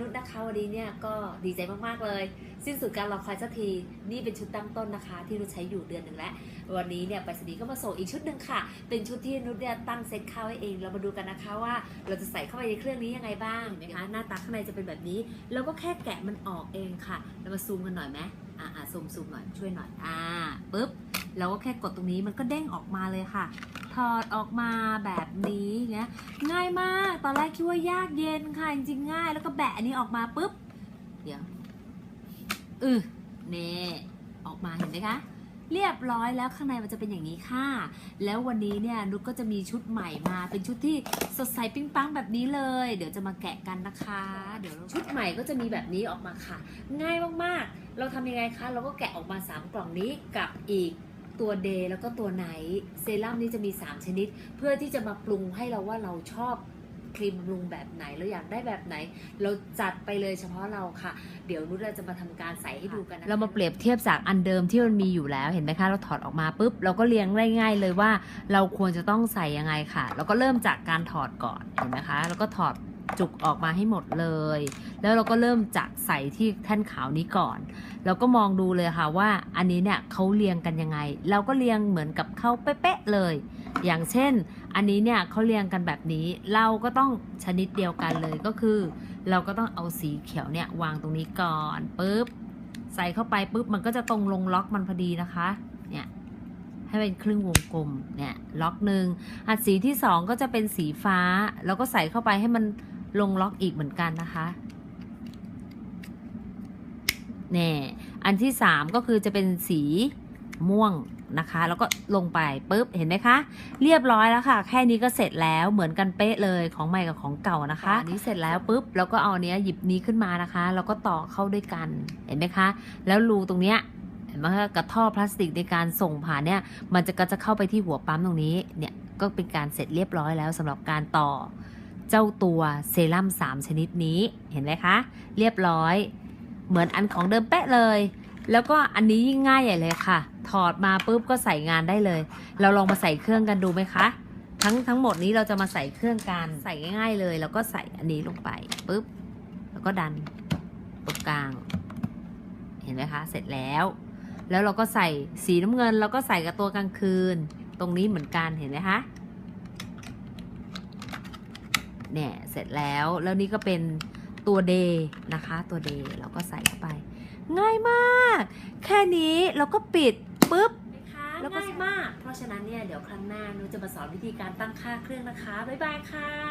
นุชนะคะวันนี้เนี่ยก็ดีใจมากๆเลย สิ้นสุดการรอคอยสักทีนี่เป็นชุดตั้งต้นนะคะ ที่นุชใช้อยู่เดือนหนึ่งแล้ว วันนี้เนี่ยไปรษณีย์ก็มาส่งอีกชุดหนึ่งค่ะ เป็นชุดที่นุชเนี่ยตั้งเซ็ตข้าวไว้เองเรามาดูกันนะคะว่า เราจะใส่เข้าไปในเครื่องนี้ยังไงบ้างนไหมคะหน้าตาข้างในจะเป็นแบบนี้เราก็แค่แกะมันออกเองค่ะ เรามาซูมกันหน่อยไหมอ่าอ่าซูมซูมหน่อยช่วยหน่อยอ่าปุ๊บเราก็แค่กดตรงนี้มันก็เด้งออกมาเลยค่ะ ถอดออกมาแบบนี้เงี้ยง่ายมากตอนแรกคิดว่ายากเย็นค่ะจริงๆง่าย แล้วก็แบะอันนี้ออกมาปุ๊บเดี๋ยวอือเน่ออกมาเห็นไหมคะเรียบร้อยแล้วข้างในมันจะเป็นอย่างนี้ค่ะ แล้ววันนี้เนี่ยนุกก็จะมีชุดใหม่มา เป็นชุดที่สดใสปิ๊งปังแบบนี้เลย เดี๋ยวจะมาแกะกันนะคะ เดี๋ยวชุดใหม่ก็จะมีแบบนี้ออกมาค่ะ ง่ายมากๆ เราทำยังไงคะ เราก็แกะออกมา 3 กล่องนี้กับอีก ตัวเดย์แล้วก็ตัวไหนเซรั่มนี้จะมี 3 ชนิด เพื่อที่จะมาปรุงให้เราว่าเราชอบครีมบำรุงแบบไหนเราอยากได้แบบไหน เราจัดไปเลยเฉพาะเราค่ะ เดี๋ยวนุชเราจะมาทำการใส่ให้ดูกันนะเรามาเปรียบเทียบจากอันเดิมที่มันมีอยู่แล้วเห็นไหมคะ เราถอดออกมาปุ๊บเราก็เรียงง่ายๆเลยว่าเราควรจะต้องใส่ยังไงค่ะ เราก็เริ่มจากการถอดก่อนเห็นไหมคะ แล้วก็ถอด จุกออกมาให้หมดเลย แล้วเราก็เริ่มจากใส่ที่แท่นขาวนี้ก่อน เราก็มองดูเลยค่ะว่าอันนี้เนี่ยเขาเรียงกันยังไง เราก็เรียงเหมือนกับเขาเป๊ะๆเลย อย่างเช่น อันนี้เนี่ยเขาเรียงกันแบบนี้ เราก็ต้องชนิดเดียวกันเลยก็คือ เราก็ต้องเอาสีเขียวเนี่ยวางตรงนี้ก่อนปุ๊บใส่เข้าไปปุ๊บมันก็จะตรงลงล็อกมันพอดีนะคะเนี่ยให้เป็นครึ่งวงกลมเนี่ยล็อกหนึ่งอันสีที่สองก็จะเป็นสีฟ้า แล้วก็ใส่เข้าไปให้มัน ลงล็อกอีกเหมือนกันนะคะเนี่ยอันที่สามก็คือจะเป็นสีม่วงนะคะ แล้วก็ลงไปปุ๊บเห็นไหมคะ เรียบร้อยแล้วค่ะ แค่นี้ก็เสร็จแล้วเหมือนกันเป๊ะเลยของใหม่กับของเก่านะคะอันนี้เสร็จแล้วปุ๊บแล้วก็เอาเนี้ยหยิบนี้ขึ้นมานะคะ แล้วก็ต่อเข้าด้วยกันเห็นไหมคะ แล้วรูตรงเนี้ยเห็นไหมคะกระท่อพลาสติกในการส่งผ่านเนี่ยมันจะก็จะเข้าไปที่หัวปั๊มตรงนี้เนี่ยก็เป็นการเสร็จเรียบร้อยแล้วสำหรับการต่อ เจ้าตัวเซรั่ม3 ชนิดนี้เห็นไหมคะ เรียบร้อยเหมือนอันของเดิมเป๊ะเลย แล้วก็อันนี้ยิ่งง่ายใหญ่เลยค่ะ ถอดมาปุ๊บก็ใส่งานได้เลย เราลองมาใส่เครื่องกันดูไหมคะ ทั้งทั้งหมดนี้เราจะมาใส่เครื่องกันใส่ง่าย ๆเลย แล้วก็ใส่อันนี้ลงไปปุ๊บแล้วก็ดันตรงกลาง เห็นไหมคะ เสร็จแล้ว แล้วเราก็ใส่สีน้ำเงินเราก็ใส่กับตัวกลางคืน ตรงนี้เหมือนกันเห็นไหมคะ เนี่ยเสร็จแล้วแล้วนี่ก็เป็นตัวเดย์นะคะตัวเดย์เราก็ใส่เข้าไป ง่ายมาก แค่นี้เราก็ปิดปุ๊บแล้วก็ง่ายมาก เพราะฉะนั้นเนี่ยเดี๋ยวครั้งหน้านุจะมาสอนวิธีการตั้งค่าเครื่องนะคะ บ๊ายบายค่ะ